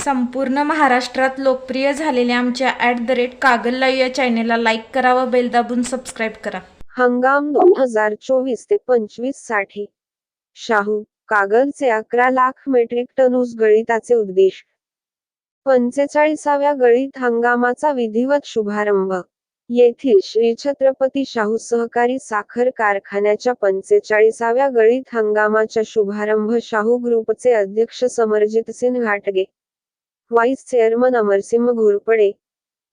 संपूर्ण महाराष्ट्रात लोकप्रिय झालेल्या आमच्या at the rate Kagal live या चॅनेलला लाईक करा व बेल दाबून सबस्क्राईब करा. हंगाम दोन हजार चोवीस ते पंचवीससाठी शाहू कागलचे अकरा लाख मेट्रिक टन ऊस गळिताचे उद्देश. पंचेचाळीसाव्या गळीत हंगामाचा विधिवत शुभारंभ. येथील श्री छत्रपती शाहू सहकारी साखर कारखान्याच्या पंचेचाळीसाव्या गळीत हंगामाच्या शुभारंभ शाहू ग्रुपचे अध्यक्ष समरजित सिंह घाटगे व्हाईस चेअरमन अमरसिंह घोरपडे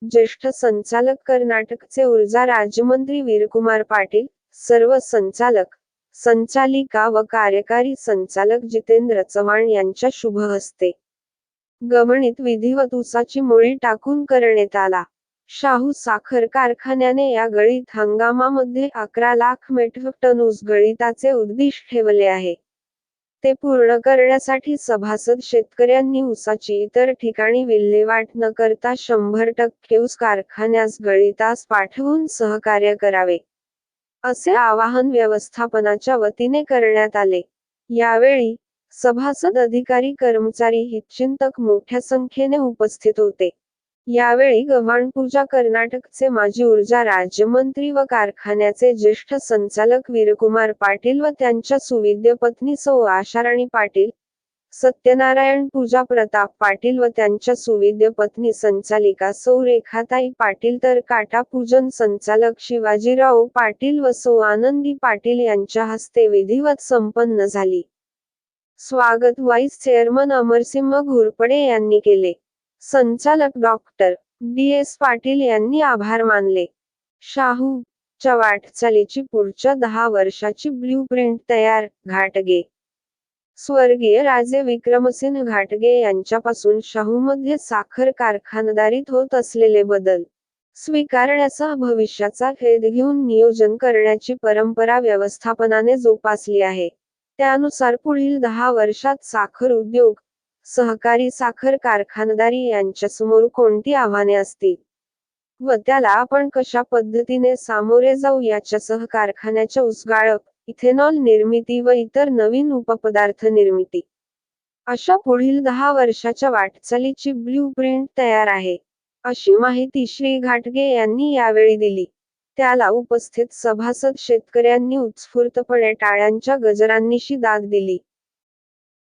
ज्येष्ठ संचालक कर्नाटकचे ऊर्जा राज्यमंत्री वीरकुमार पाटील सर्व संचालक संचालिका व कार्यकारी संचालक जितेंद्र चव्हाण यांच्या शुभ हस्ते. गमणीत विधिवत ऊसाची मुळी टाकून करण्यात आला. शाहू साखर कारखान्याने या गळीत हंगामामध्ये अकरा लाख मेट्रिक टन ऊस गळीताचे उद्दिष्ट ठेवले आहे. ते पूर्ण करण्यासाठी सभासद शेतकऱ्यांनी ऊसाची इतर ठिकाणी विल्हेवाट न करता शंभर टक्के ऊस कारखान्यास गळीतास पाठवून सहकार्य करावे असे आवाहन व्यवस्थापनाच्या वतीने करण्यात आले. यावेळी सभासद अधिकारी कर्मचारी हितचिंतक मोठ्या संख्येने उपस्थित होते. यावेळी गव्हाणपूजा कर्नाटकचे माजी ऊर्जा राज्यमंत्री व कारखान्याचे ज्येष्ठ संचालक वीरकुमार पाटील व त्यांच्या सुविद्य पत्नी सौ आशाराणी पाटील सत्यनारायण पूजा प्रताप पाटील व त्यांच्या सुविद्य पत्नी संचालिका सौ रेखाताई पाटील तर काटा पूजन संचालक शिवाजीराव पाटील व सौ आनंदी पाटील यांच्या हस्ते विधिवत संपन्न झाली. स्वागत व्हाईस चेअरमन अमरसिंह घोरपडे यांनी केले. संचालक डॉक्टर डी एस पाटील यांनी आभार मानले. शाहू च्या वाटचालीची पुढच्या दहा वर्षाची ब्ल्यू प्रिंट तयार घाटगे. स्वर्गीय राजे विक्रमसिंह घाटगे यांच्यापासून शाहूमध्ये साखर कारखानदारीत होत असलेले बदल स्वीकारण्याचा भविष्याचा खेद घेऊन नियोजन करण्याची परंपरा व्यवस्थापनाने जोपासली आहे. त्यानुसार पुढील दहा वर्षात साखर उद्योग सहकारी साखर कारखानदारी यांच्यासमोर कोणती आव्हाने असतील? व त्याला आपण कशा पद्धतीने सामोरे जाऊ याच्यासह कारखान्याच्या उसगाळप इथेनॉल निर्मिती व इतर नवीन उपपदार्थ निर्मिती. अशा पुढील दहा वर्षाच्या वाटचालीची ब्ल्यू प्रिंट तयार आहे. अशी माहिती श्री घाटगे यांनी यावेळी दिली. त्याला उपस्थित सभासद शेतकऱ्यांनी उत्स्फूर्तपणे टाळ्यांच्या गजरांनीशी दाद दिली.